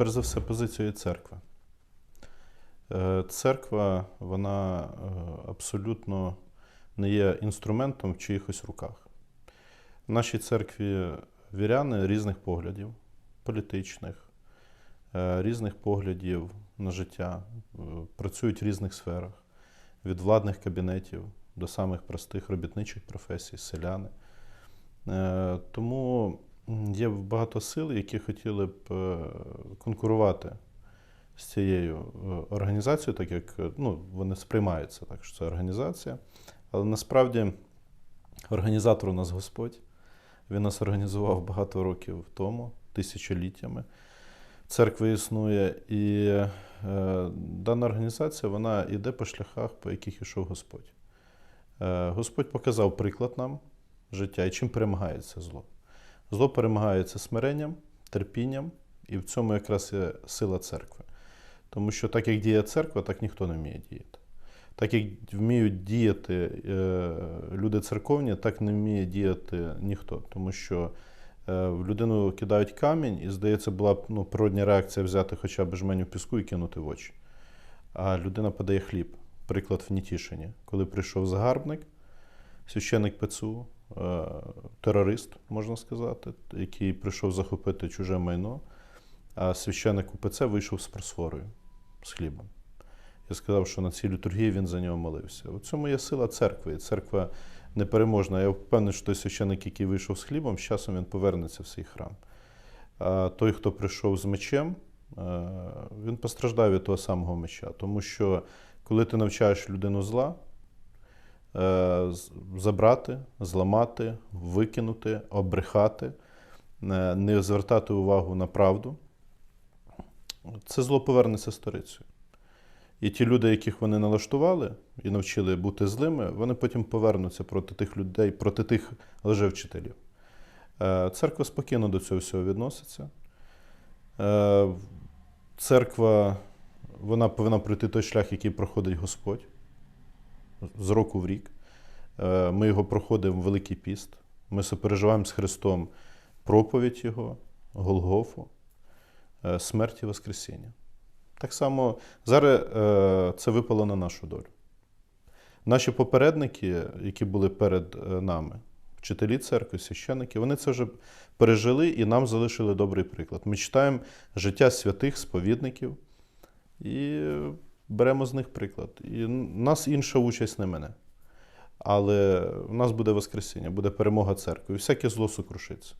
перш за все, позицією церкви. Е, Церква, вона е, абсолютно не є інструментом в чиїхось руках. В нашій церкві віряни різних поглядів, політичних, е, різних поглядів на життя, працюють в різних сферах, від владних кабінетів до самих простих робітничих професій, селяни. Тому є багато сил, які хотіли б е, конкурувати з цією е, організацією, так як е, ну, вони сприймаються так, що це організація. Але насправді організатор у нас Господь. Він нас організував багато років тому, тисячоліттями. Церква існує, і е, дана організація вона йде по шляхах, по яких ішов Господь. Е, Господь показав приклад нам життя і чим перемагається зло. Зло перемагається смиренням, терпінням, і в цьому якраз є сила церкви. Тому що так як діє церква, так ніхто не вміє діяти. Так як вміють діяти е, люди церковні, так не вміє діяти ніхто. Тому що е, в людину кидають камінь, і, здається, була б ну, природня реакція взяти хоча б жменю піску і кинути в очі. А людина подає хліб. Приклад в Нітішині, коли прийшов загарбник, священник ПЦУ, терорист, можна сказати, який прийшов захопити чуже майно, а священник УПЦ вийшов з просфорою, з хлібом. Я сказав, що на цій літургії він за нього молився. У цьому є сила церкви. І церква непереможна. Я впевнений, що той священник, який вийшов з хлібом, з часом він повернеться в свій храм. А той, хто прийшов з мечем, е, він постраждав від того самого меча. Тому що коли ти навчаєш людину зла, е, забрати, зламати, викинути, обрехати, е, не звертати увагу на правду, це зло повернеться сторицею. І ті люди, яких вони налаштували і навчили бути злими, вони потім повернуться проти тих людей, проти тих лжевчителів. Е, Церква спокійно до цього всього відноситься. Е, Церква вона повинна пройти той шлях, який проходить Господь з року в рік. Е, Ми його проходимо в Великий піст. Ми сопереживаємо з Христом проповідь Його, Голгофу, е, смерть і Воскресіння. Так само зараз е, це випало на нашу долю. Наші попередники, які були перед нами, вчителі церкви, священники, вони це вже пережили і нам залишили добрий приклад. Ми читаємо життя святих сповідників і беремо з них приклад. І нас інша участь не мене. Але в нас буде Воскресіння, буде перемога церкви, всяке зло сокрушиться.